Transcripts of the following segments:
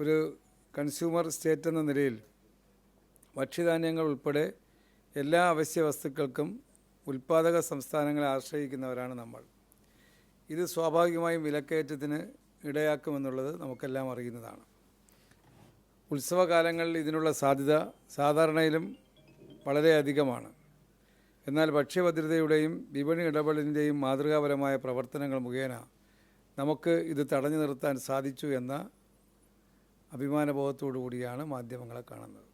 ഒരു consumer state എന്ന നിലയിൽ ഭക്ഷ്യധാന്യങ്ങൾ ഉൾപ്പെടെ എല്ലാ അവശ്യ വസ്തുക്കൾക്കും ഉൽപ്പാദക സംസ്ഥാനങ്ങളെ ആശ്രയിക്കുന്നവരാണ് നമ്മൾ. ഇത് സ്വാഭാവികമായും വിലക്കയറ്റത്തിന് ഇടയാക്കുമെന്നുള്ളത് നമുക്കെല്ലാം അറിയുന്നതാണ്. ഉത്സവകാലങ്ങളിൽ ഇതിനുള്ള സാധ്യത സാധാരണയിലും വളരെയധികമാണ് എന്നാൽ ഭക്ഷ്യഭദ്രതയുടെയും വിപണി ഇടപെടലിന്റെയും മാതൃകാപരമായ പ്രവർത്തനങ്ങൾ മുഖേന നമുക്ക് ഇത് തടഞ്ഞു നിർത്താൻ സാധിച്ചു എന്ന അഭിമാനബോധത്തോടു കൂടിയാണ് മാധ്യമങ്ങളെ കാണുന്നത്.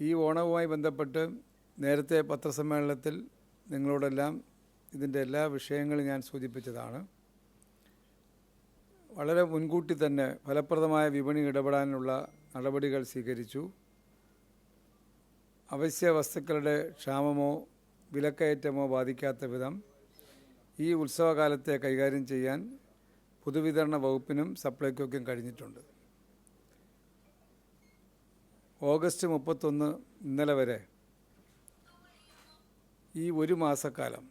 ഈ ഓണവുമായി ബന്ധപ്പെട്ട് നേരത്തെ പത്രസമ്മേളനത്തിൽ നിങ്ങളോടെല്ലാം ഇതിന്റെ എല്ലാ വിഷയങ്ങളും ഞാൻ സൂചിപ്പിച്ചതാണ്. വളരെ മുൻകൂട്ടി തന്നെ ഫലപ്രദമായ വിപണി ഇടപെടാനുള്ള നടപടികൾ സ്വീകരിച്ചു. അവശ്യ വസ്തുക്കളുടെ ക്ഷാമമോ വിലക്കയറ്റമോ ബാധിക്കാത്ത വിധം ഈ ഉത്സവകാലത്തെ കൈകാര്യം ചെയ്യാൻ പൊതുവിതരണ വകുപ്പിനും സപ്ലൈകോയ്ക്കും കഴിഞ്ഞിട്ടുണ്ട്. ഓഗസ്റ്റ് മുപ്പത്തൊന്ന് ഇന്നലെ വരെ ഈ ഒരു മാസക്കാലം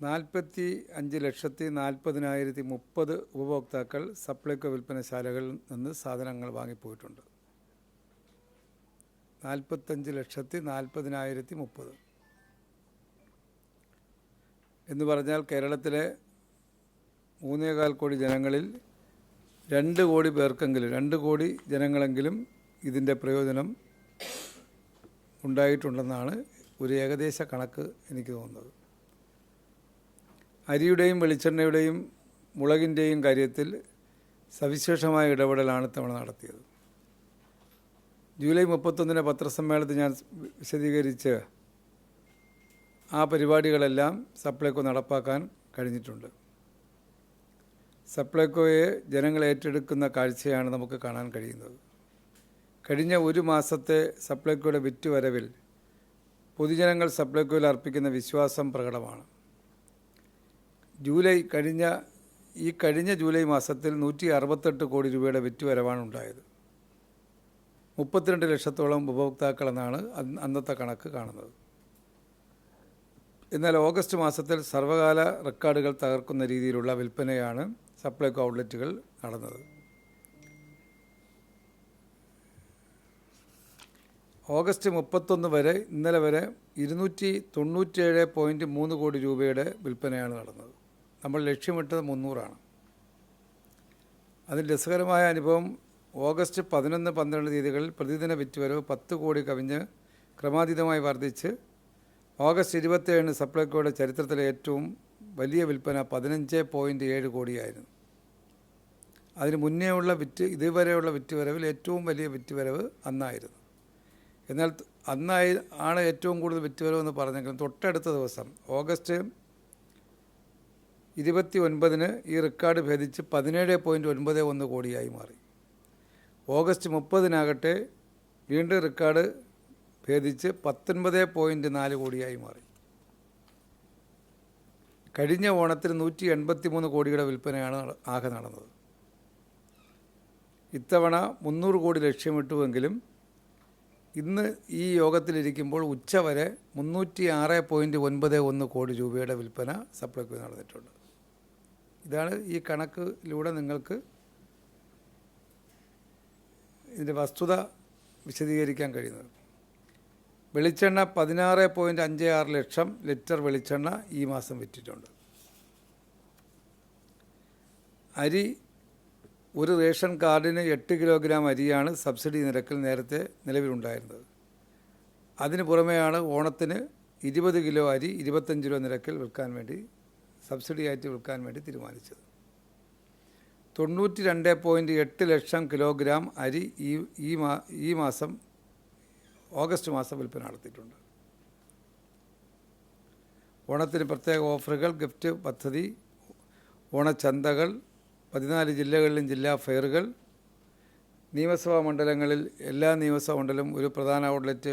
നാൽപ്പത്തി അഞ്ച് ലക്ഷത്തി നാൽപ്പതിനായിരത്തി മുപ്പത് ഉപഭോക്താക്കൾ സപ്ലൈകോ വിൽപ്പനശാലകളിൽ നിന്ന് സാധനങ്ങൾ വാങ്ങിപ്പോയിട്ടുണ്ട്. നാൽപ്പത്തഞ്ച് ലക്ഷത്തി നാൽപ്പതിനായിരത്തി മുപ്പത്. എന്ന് പറഞ്ഞാൽ കേരളത്തിലെ മൂന്നേകാൽ കോടി ജനങ്ങളിൽ രണ്ട് കോടി പേർക്കെങ്കിലും രണ്ട് കോടി ജനങ്ങളെങ്കിലും ഇതിന്റെ പ്രയോജനം ഉണ്ടായിട്ടുണ്ടെന്നാണ് ഒരു ഏകദേശ കണക്ക് എനിക്ക് തോന്നുന്നത്. അരിയുടെയും വെളിച്ചെണ്ണയുടെയും മുളകിന്റെയും കാര്യത്തിൽ സവിശേഷമായ ഇടപെടലാണ് തവണ നടത്തിയത്. ജൂലൈ മുപ്പത്തൊന്നിന് പത്രസമ്മേളനത്തിൽ ഞാൻ വിശദീകരിച്ച് ആ പരിപാടികളെല്ലാം സപ്ലൈകോ നടപ്പാക്കാൻ കഴിഞ്ഞിട്ടുണ്ട്. സപ്ലൈകോയെ ജനങ്ങൾ ഏറ്റെടുക്കുന്ന കാഴ്ചയാണ് നമുക്ക് കാണാൻ കഴിയുന്നത്. കഴിഞ്ഞ ഒരു മാസത്തെ സപ്ലൈകോയുടെ വിറ്റുവരവിൽ പൊതുജനങ്ങൾ സപ്ലൈകോയിൽ അർപ്പിക്കുന്ന വിശ്വാസം പ്രകടമാണ്. ജൂലൈ കഴിഞ്ഞ ഈ കഴിഞ്ഞ ജൂലൈ മാസത്തിൽ നൂറ്റി അറുപത്തെട്ട് കോടി രൂപയുടെ വിറ്റുവരവാണ് ഉണ്ടായത്. മുപ്പത്തിരണ്ട് ലക്ഷത്തോളം ഉപഭോക്താക്കളെന്നാണ് അന്ന് അന്നത്തെ കണക്ക് കാണുന്നത്. എന്നാൽ ഓഗസ്റ്റ് മാസത്തിൽ സർവകാല റെക്കോർഡുകൾ തകർക്കുന്ന രീതിയിലുള്ള വിൽപ്പനയാണ് സപ്ലൈകോ ഔട്ട്ലെറ്റുകൾ നടന്നത്. ഓഗസ്റ്റ് മുപ്പത്തൊന്ന് വരെ ഇന്നലെ വരെ ഇരുന്നൂറ്റി തൊണ്ണൂറ്റേഴ് പോയിന്റ് മൂന്ന് കോടി രൂപയുടെ വിൽപ്പനയാണ് നടന്നത്. നമ്മൾ ലക്ഷ്യമിട്ടത് മുന്നൂറാണ്. അതിൽ രസകരമായ അനുഭവം ഓഗസ്റ്റ് പതിനൊന്ന് പന്ത്രണ്ട് തീയതികളിൽ പ്രതിദിന വിറ്റുവരവ് പത്ത് കോടി കവിഞ്ഞ് ക്രമാതീതമായി വർദ്ധിച്ച് ഓഗസ്റ്റ് ഇരുപത്തേഴിന് സപ്ലൈകോയുടെ ചരിത്രത്തിലെ ഏറ്റവും വലിയ വിൽപ്പന പതിനഞ്ച് പോയിന്റ് ഏഴ് കോടിയായിരുന്നു. അതിന് മുന്നേ ഉള്ള വിറ്റ് ഇതുവരെയുള്ള വിറ്റുവരവിൽ ഏറ്റവും വലിയ വിറ്റുവരവ് അന്നായിരുന്നു. എന്നാൽ അന്നായി ആണ് ഏറ്റവും കൂടുതൽ വിറ്റുവരവെന്ന് പറഞ്ഞെങ്കിലും തൊട്ടടുത്ത ദിവസം ഓഗസ്റ്റ് ഇരുപത്തി ഒൻപതിന് ഈ റെക്കോർഡ് ഭേദിച്ച് പതിനേഴ് പോയിന്റ് ഒൻപത് ഒന്ന് കോടിയായി മാറി. ഓഗസ്റ്റ് മുപ്പതിനാകട്ടെ വീണ്ടും റെക്കോർഡ് ഭേദിച്ച് പത്തൊൻപത് പോയിന്റ് നാല് കോടിയായി മാറി. കഴിഞ്ഞ ഓണത്തിന് നൂറ്റി എൺപത്തി മൂന്ന് കോടിയുടെ വിൽപ്പനയാണ് ആകെ നടന്നത്. ഇത്തവണ മുന്നൂറ് കോടി ലക്ഷ്യമിട്ടുവെങ്കിലും ഇന്ന് ഈ യോഗത്തിലിരിക്കുമ്പോൾ ഉച്ചവരെ മുന്നൂറ്റി ആറ് പോയിന്റ് ഒൻപത് ഒന്ന് കോടി രൂപയുടെ വിൽപ്പന സപ്ലൈക്ക് നടന്നിട്ടുണ്ട്. ഇതാണ് ഈ കണക്കിലൂടെ നിങ്ങൾക്ക് ഇതിന്റെ വസ്തുത വിശദീകരിക്കാൻ കഴിയുന്നത്. വെളിച്ചെണ്ണ പതിനാറ് പോയിന്റ് അഞ്ച് ആറ് ലക്ഷം ലിറ്റർ വെളിച്ചെണ്ണ ഈ മാസം വിറ്റിട്ടുണ്ട്. അരി ഒരു റേഷൻ കാർഡിന് എട്ട് കിലോഗ്രാം അരിയാണ് സബ്സിഡി നിരക്കിൽ നേരത്തെ നിലവിലുണ്ടായിരുന്നത്. അതിന് പുറമെയാണ് ഓണത്തിന് ഇരുപത് കിലോ അരി ഇരുപത്തഞ്ച് രൂപ നിരക്കിൽ വിൽക്കാൻ വേണ്ടി സബ്സിഡി ആയിട്ട് വിൽക്കാൻ വേണ്ടി തീരുമാനിച്ചത്. തൊണ്ണൂറ്റി രണ്ട് പോയിന്റ് എട്ട് ലക്ഷം കിലോഗ്രാം അരി ഈ ഈ മാ ഈ മാസം ഓഗസ്റ്റ് മാസം വിൽപ്പന നടത്തിയിട്ടുണ്ട്. ഓണത്തിന് പ്രത്യേക ഓഫറുകൾ ഗിഫ്റ്റ് പദ്ധതി ഓണച്ചന്തകൾ പതിനാല് ജില്ലകളിലും ജില്ലാ ഫെയറുകൾ. നിയമസഭാ മണ്ഡലങ്ങളിൽ എല്ലാ നിയമസഭാ മണ്ഡലം ഒരു പ്രധാന ഔട്ട്ലെറ്റ്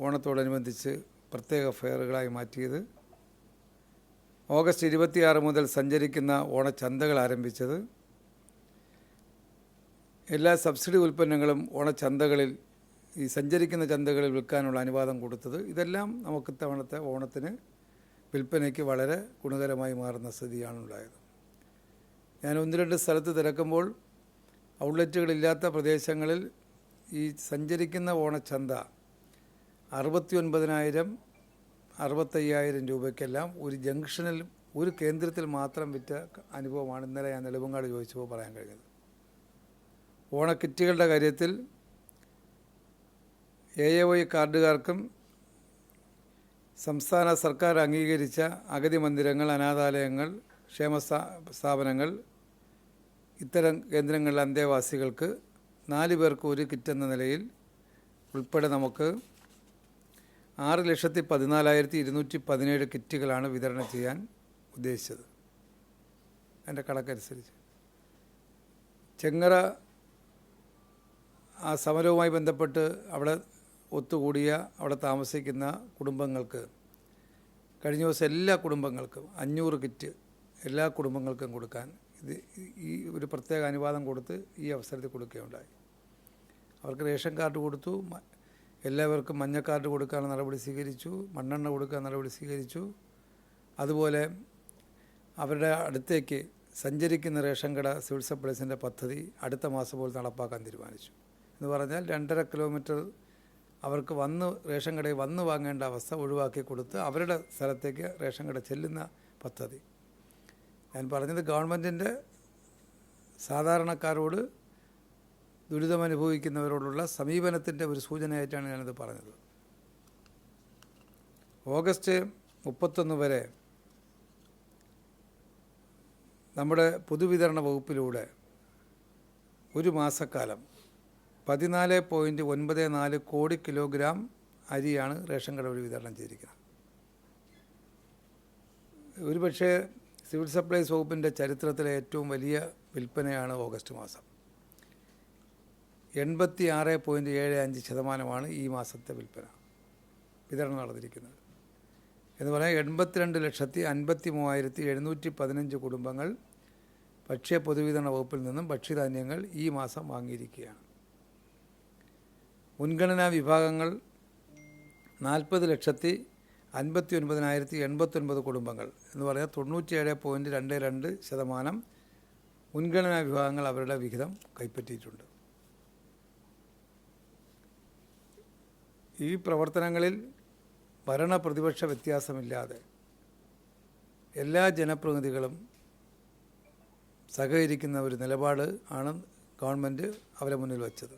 ഓണത്തോടനുബന്ധിച്ച് പ്രത്യേക ഫെയറുകളായി മാറ്റിയത്. ഓഗസ്റ്റ് ഇരുപത്തിയാറ് മുതൽ സഞ്ചരിക്കുന്ന ഓണച്ചന്തകൾ ആരംഭിച്ചത്. എല്ലാ സബ്സിഡി ഉൽപ്പന്നങ്ങളും ഓണച്ചന്തകളിൽ ഈ സഞ്ചരിക്കുന്ന ചന്തകളിൽ വിൽക്കാനുള്ള അനുവാദം കൊടുത്തത്. ഇതെല്ലാം നമുക്ക് ഇത്തവണത്തെ ഓണത്തിന് വിൽപ്പനയ്ക്ക് വളരെ ഗുണകരമായി മാറുന്ന സ്ഥിതിയാണ് ഉണ്ടായത് ഞാൻ ഒന്ന് രണ്ട് സ്ഥലത്ത് തിരക്കുമ്പോൾ ഔട്ട്ലെറ്റുകളില്ലാത്ത പ്രദേശങ്ങളിൽ ഈ സഞ്ചരിക്കുന്ന ഓണച്ചന്ത അറുപത്തി ഒൻപതിനായിരം അറുപത്തയ്യായിരം രൂപയ്ക്കെല്ലാം ഒരു ജംഗ്ഷനിൽ ഒരു കേന്ദ്രത്തിൽ മാത്രം വിറ്റ അനുഭവമാണ് ഇന്നലെ ഞാൻ നെടുമ്പങ്ങാട് ചോദിച്ചപ്പോൾ പറയാൻ കഴിഞ്ഞത്. ഓണക്കിറ്റുകളുടെ കാര്യത്തിൽ എ എ വൈ കാർഡുകാർക്കും സംസ്ഥാന സർക്കാർ അംഗീകരിച്ച അഗതി മന്ദിരങ്ങൾ അനാഥാലയങ്ങൾ ക്ഷേമ സ്ഥാപനങ്ങൾ ഇത്തരം കേന്ദ്രങ്ങളിലെ അന്തേവാസികൾക്ക് നാല് പേർക്ക് ഒരു കിറ്റ് എന്ന നിലയിൽ ഉൾപ്പെടെ നമുക്ക് ആറ് ലക്ഷത്തി പതിനാലായിരത്തി ഇരുന്നൂറ്റി പതിനേഴ് കിറ്റുകളാണ് വിതരണം ചെയ്യാൻ ഉദ്ദേശിച്ചത്. എന്റെ കണക്കനുസരിച്ച്. ചെങ്ങറ ആ സമരവുമായി ബന്ധപ്പെട്ട് അവിടെ ഒത്തുകൂടിയ അവിടെ താമസിക്കുന്ന കുടുംബങ്ങൾക്ക് കഴിഞ്ഞ ദിവസം എല്ലാ കുടുംബങ്ങൾക്കും അഞ്ഞൂറ് കിറ്റ് എല്ലാ കുടുംബങ്ങൾക്കും കൊടുക്കാൻ ഈ ഒരു പ്രത്യേക അനുവാദം കൊടുത്ത് ഈ അവസരത്തിൽ കൊടുക്കുകയുണ്ടായി. അവർക്ക് റേഷൻ കാർഡ് കൊടുത്തു എല്ലാവർക്കും മഞ്ഞ കാർഡ് കൊടുക്കാനുള്ള നടപടി സ്വീകരിച്ചു മണ്ണെണ്ണ കൊടുക്കാൻ നടപടി സ്വീകരിച്ചു. അതുപോലെ അവരുടെ അടുത്തേക്ക് സഞ്ചരിക്കുന്ന റേഷൻ കട സിവിൽ സപ്ലൈസിന്റെ പദ്ധതി അടുത്ത മാസം പോലും നടപ്പാക്കാൻ തീരുമാനിച്ചു. എന്ന് പറഞ്ഞാൽ രണ്ടര കിലോമീറ്റർ അവർക്ക് വന്ന് റേഷൻ കടയിൽ വന്ന് വാങ്ങേണ്ട അവസ്ഥ ഒഴിവാക്കി കൊടുത്ത് അവരുടെ സ്ഥലത്തേക്ക് റേഷൻ കട ചെല്ലുന്ന പദ്ധതി. ഞാൻ പറഞ്ഞത് ഗവൺമെന്റിന്റെ സാധാരണക്കാരോട് ദുരിതമനുഭവിക്കുന്നവരോടുള്ള സമീപനത്തിന്റെ ഒരു സൂചനയായിട്ടാണ് ഞാനത് പറഞ്ഞത്. ഓഗസ്റ്റ് മുപ്പത്തൊന്ന് വരെ നമ്മുടെ പൊതുവിതരണ വകുപ്പിലൂടെ ഒരു മാസക്കാലം പതിനാല് പോയിന്റ് ഒൻപത് നാല് കോടി കിലോഗ്രാം അരിയാണ് റേഷൻ കട വഴി വിതരണം ചെയ്തിരിക്കുന്നത്. ഒരുപക്ഷെ സിവിൽ സപ്ലൈസ് വകുപ്പിന്റെ ചരിത്രത്തിലെ ഏറ്റവും വലിയ വിൽപ്പനയാണ് ഓഗസ്റ്റ് മാസം. എൺപത്തി ആറ് പോയിന്റ് ഏഴ് അഞ്ച് ശതമാനമാണ് ഈ മാസത്തെ വിൽപ്പന വിതരണം നടന്നിരിക്കുന്നത്. എന്ന് പറഞ്ഞാൽ എൺപത്തിരണ്ട് ലക്ഷത്തി അൻപത്തി മൂവായിരത്തി എഴുന്നൂറ്റി പതിനഞ്ച് കുടുംബങ്ങൾ ഭക്ഷ്യ പൊതുവിതരണ വകുപ്പിൽ നിന്നും ഭക്ഷ്യധാന്യങ്ങൾ ഈ മാസം വാങ്ങിയിരിക്കുകയാണ്. മുൻഗണനാ വിഭാഗങ്ങൾ നാൽപ്പത് ലക്ഷത്തി അൻപത്തി ഒൻപതിനായിരത്തി എൺപത്തൊൻപത് കുടുംബങ്ങൾ എന്ന് പറഞ്ഞാൽ തൊണ്ണൂറ്റിയേഴ് പോയിന്റ് രണ്ട് രണ്ട് ശതമാനം മുൻഗണനാ വിഭാഗങ്ങൾ അവരുടെ വിഹിതം കൈപ്പറ്റിയിട്ടുണ്ട്. ഈ പ്രവർത്തനങ്ങളിൽ ഭരണ പ്രതിപക്ഷ വ്യത്യാസമില്ലാതെ എല്ലാ ജനപ്രതിനിധികളും സഹകരിക്കുന്ന ഒരു നിലപാട് ആണ് ഗവൺമെന്റ് അവരെ മുന്നിൽ വച്ചത്.